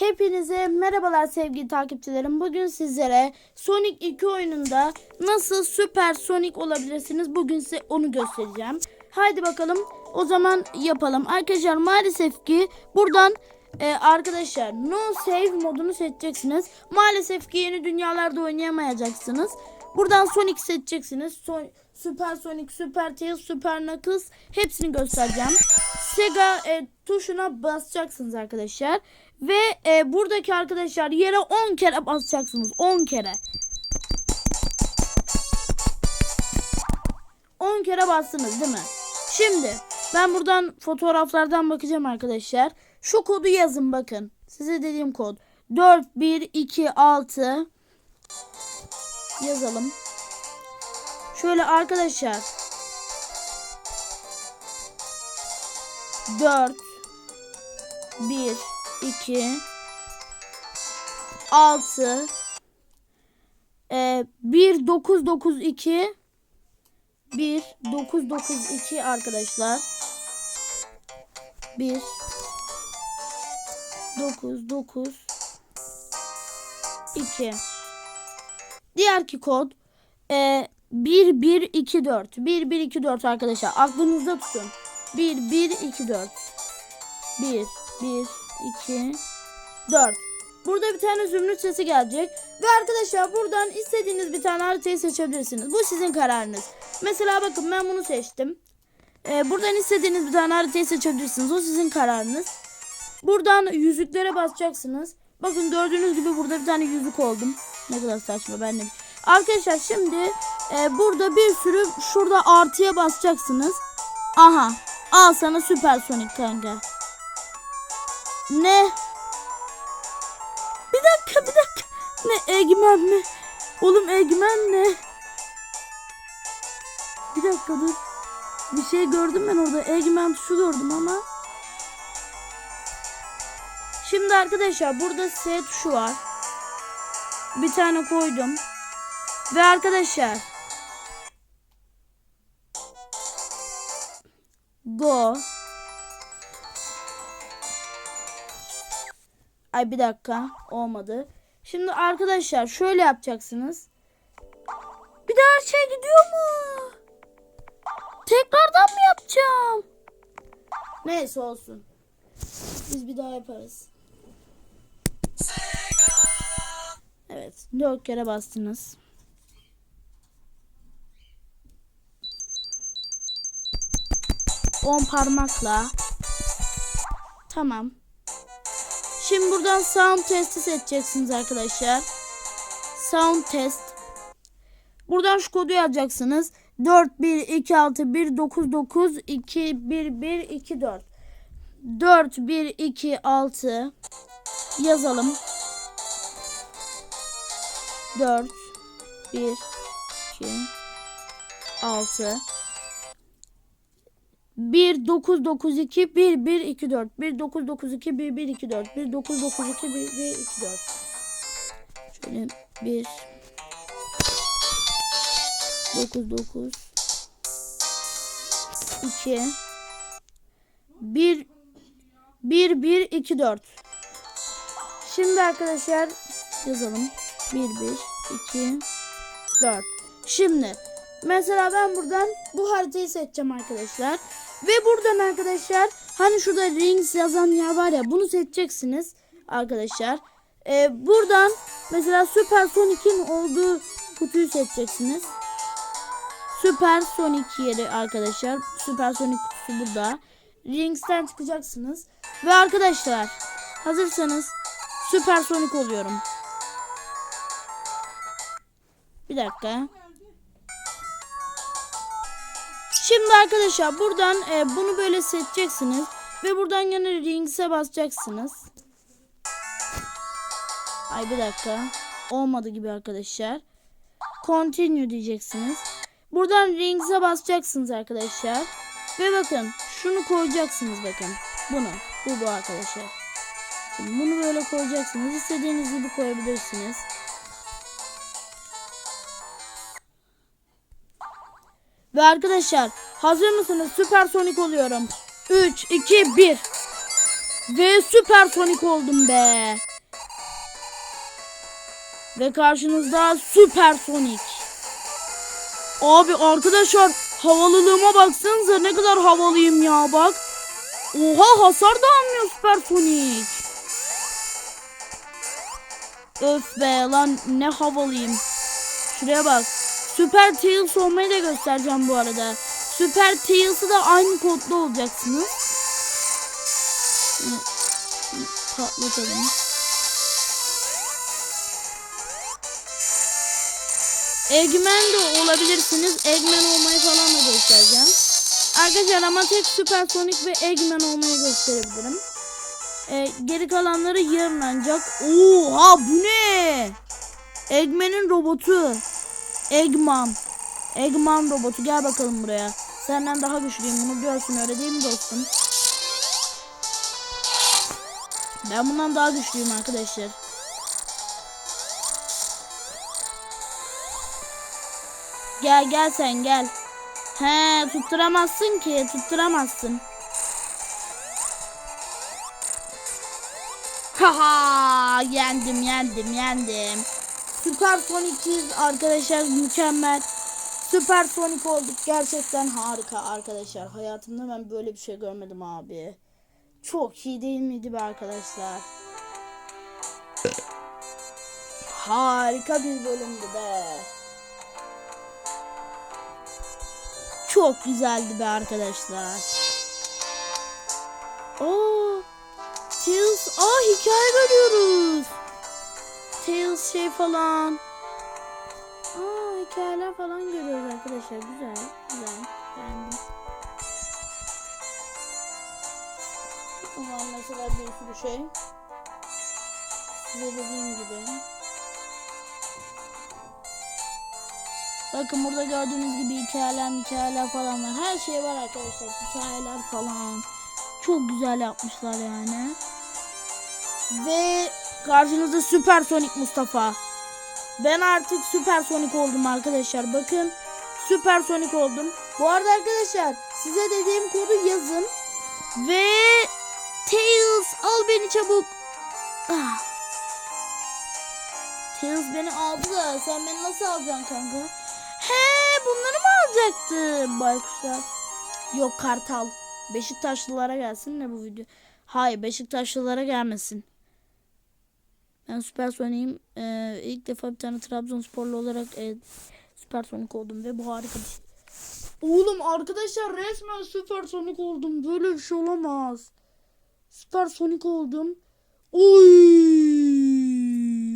Hepinize merhabalar sevgili takipçilerim. Bugün sizlere Sonic 2 oyununda nasıl süper Sonic olabilirsiniz bugün size onu göstereceğim. Haydi bakalım o zaman yapalım. Arkadaşlar maalesef ki buradan e, arkadaşlar no save modunu seçeceksiniz. Maalesef ki yeni dünyalarda oynayamayacaksınız. Buradan Sonic seçeceksiniz. Son, Süper Sonic, Süper Tails, Süper Knuckles hepsini göstereceğim. Sega e, tuşuna basacaksınız arkadaşlar. Ve e, buradaki arkadaşlar yere 10 kere basacaksınız. 10 kere. 10 kere bastınız değil mi? Şimdi ben buradan fotoğraflardan bakacağım arkadaşlar. Şu kodu yazın bakın. Size dediğim kod. 4126 yazalım. Şöyle arkadaşlar. 4 1 2 6 e, 1 9 9 2 1 9 9 2 arkadaşlar. 1 9 9 2 Diğerki kod e, 1 1 2 4 1 1 2 4 arkadaşlar. Aklınızda tutun. 1 1 2 4 1 1 2 4 Burada bir tane zümrüt sesi gelecek. Ve arkadaşlar buradan istediğiniz bir tane haritayı seçebilirsiniz. Bu sizin kararınız. Mesela bakın ben bunu seçtim. Ee, buradan istediğiniz bir tane haritayı seçebilirsiniz. O sizin kararınız. Buradan yüzüklere basacaksınız. Bakın gördüğünüz gibi burada bir tane yüzük oldum. Ne kadar saçma ben de. Arkadaşlar şimdi e, burada bir sürü şurada artıya basacaksınız. Aha. Al sana süper sonik kanka. Ne? Bir dakika bir dakika. Ne Egemen mi? Oğlum Egemen ne? Bir dakika dur. Bir şey gördüm ben orada. Egemen tuşu gördüm ama. Şimdi arkadaşlar burada S tuşu var. Bir tane koydum. Ve arkadaşlar. Go. Ay bir dakika olmadı. Şimdi arkadaşlar şöyle yapacaksınız. Bir de her şey gidiyor mu? Tekrardan mı yapacağım? Neyse olsun. Biz bir daha yaparız. Evet. Dört kere bastınız. On parmakla. Tamam. Şimdi buradan sound testi seçeceksiniz arkadaşlar. Sound test. Buradan şu kodu yazacaksınız. 4 1 2 6 1 9 9 2 1 1 2 4. 4 1 2 6 yazalım. 4 1 2 6 1 9 9 2 1 1 2 4 1 9 9 2 1 1 2 4 1 9 9 2 1 1 2 4 Şöyle 1 9 9 2 1 1 1 2 4 Şimdi arkadaşlar yazalım. 1 1 2 4 Şimdi mesela ben buradan bu haritayı seçeceğim arkadaşlar ve buradan arkadaşlar hani şurada rings yazan yer var ya bunu seçeceksiniz arkadaşlar. Ee, buradan mesela Super Sonic'in olduğu kutuyu seçeceksiniz. Super Sonic yeri arkadaşlar. Super Sonic kutusu burada. Rings'ten çıkacaksınız. Ve arkadaşlar hazırsanız Super Sonic oluyorum. Bir dakika. Şimdi arkadaşlar buradan e, bunu böyle seçeceksiniz. Ve buradan yine rings'e basacaksınız. Ay bir dakika. Olmadı gibi arkadaşlar. Continue diyeceksiniz. Buradan rings'e basacaksınız arkadaşlar. Ve bakın şunu koyacaksınız bakın. Bunu. Bu bu arkadaşlar. Bunu böyle koyacaksınız. İstediğiniz gibi koyabilirsiniz. Ve arkadaşlar hazır mısınız? Süper Sonic oluyorum. 3, 2, 1. Ve Süper Sonic oldum be. Ve karşınızda Süper Sonic. Abi arkadaşlar havalılığıma baksanıza ne kadar havalıyım ya bak. Oha hasar da almıyor Süper Sonic. Öf be lan ne havalıyım. Şuraya bak. Süper Tails olmayı da göstereceğim bu arada. Süper Tails'ı da aynı kodda olacaksınız. Patlatalım. Eggman de olabilirsiniz. Eggman olmayı falan da göstereceğim. Arkadaşlar ama tek Süper Sonic ve Eggman olmayı gösterebilirim. Ee, geri kalanları yarın ancak. Oha bu ne? Eggman'in robotu. Eggman. Eggman robotu gel bakalım buraya. Senden daha güçlüyüm bunu görsün öyle değil mi dostum? Ben bundan daha güçlüyüm arkadaşlar. Gel gel sen gel. He tutturamazsın ki tutturamazsın. Haha yendim yendim yendim. Süper Sonic'iz arkadaşlar mükemmel. Süper Sonic olduk gerçekten harika arkadaşlar. Hayatımda ben böyle bir şey görmedim abi. Çok iyi değil miydi be arkadaşlar? Harika bir bölümdü be. Çok güzeldi be arkadaşlar. Oo, Tails, aa hikaye görüyoruz. Tails şey falan. Aa hikayeler falan görüyoruz arkadaşlar. Güzel, güzel. Beğendim. Zaman mesela bir sürü şey. Size dediğim gibi. Bakın burada gördüğünüz gibi hikayeler hikayeler falan var. Her şey var arkadaşlar. Hikayeler falan. Çok güzel yapmışlar yani. Ve karşınızda Süper Sonic Mustafa. Ben artık Süper Sonic oldum arkadaşlar. Bakın Süper Sonic oldum. Bu arada arkadaşlar size dediğim kodu yazın. Ve Tails al beni çabuk. Ah. Tails beni aldı da sen beni nasıl alacaksın kanka? He bunları mı alacaktı baykuşlar? Yok kartal. Beşiktaşlılara gelsin de bu video. Hayır Beşiktaşlılara gelmesin. Ben Süper Sonic'im. Ee, ilk defa bir tane Trabzonsporlu olarak e, Süper Sonic oldum ve bu harika bir şey. Oğlum arkadaşlar resmen Süper Sonic oldum. Böyle bir şey olamaz. Süper Sonic oldum. Oy!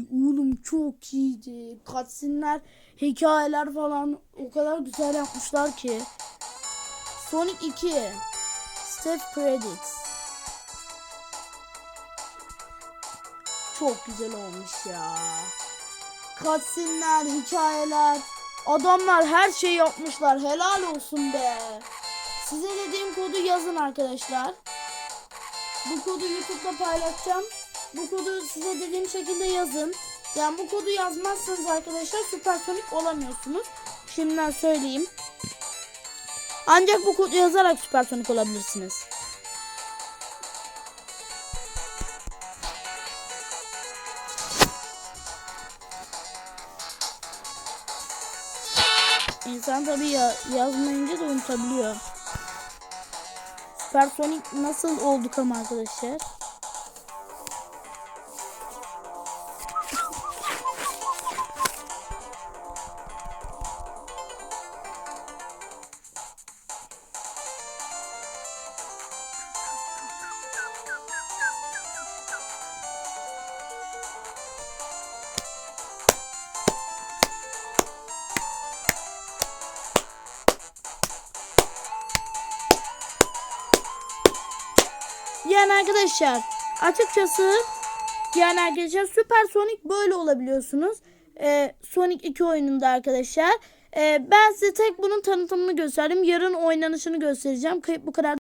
Oğlum çok iyiydi. Cutscene'ler, hikayeler falan o kadar güzel yapmışlar ki. Sonic 2 Step Credits Çok güzel olmuş ya. Cutscene'ler, hikayeler. Adamlar her şeyi yapmışlar. Helal olsun be. Size dediğim kodu yazın arkadaşlar. Bu kodu YouTube'da paylaşacağım. Bu kodu size dediğim şekilde yazın. Yani bu kodu yazmazsanız arkadaşlar süpersonik olamıyorsunuz. Şimdiden söyleyeyim. Ancak bu kodu yazarak süpersonik olabilirsiniz. İnsan tabii ya, yazmayınca da unutabiliyor. Süpersonik nasıl olduk ama arkadaşlar? Yani arkadaşlar açıkçası yani arkadaşlar Süper Sonic böyle olabiliyorsunuz. Ee, Sonic 2 oyununda arkadaşlar. Ee, ben size tek bunun tanıtımını gösterdim. Yarın oynanışını göstereceğim. Kayıp bu kadar